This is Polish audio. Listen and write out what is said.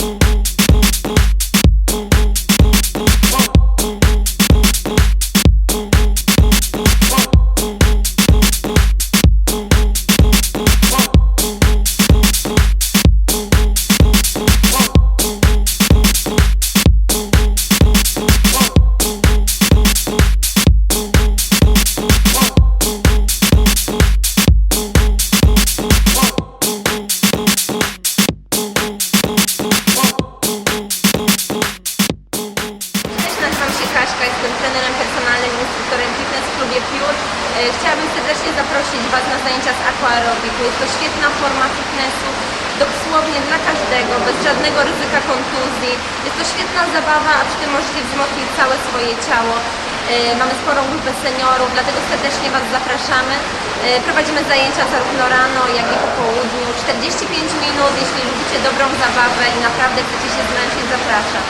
Mm-hmm. Kaśka, jestem trenerem personalnym, instruktorem fitness w klubie Pure. Chciałabym serdecznie zaprosić Was na zajęcia z aquarobiku. Jest to świetna forma fitnessu, dosłownie dla każdego, bez żadnego ryzyka kontuzji. Jest to świetna zabawa, a przy tym możecie wzmocnić całe swoje ciało. E, Mamy sporą grupę seniorów, dlatego serdecznie Was zapraszamy. E, Prowadzimy zajęcia zarówno rano, jak i po południu. 45 minut, jeśli lubicie dobrą zabawę i naprawdę chcecie się zmęczyć, zapraszam.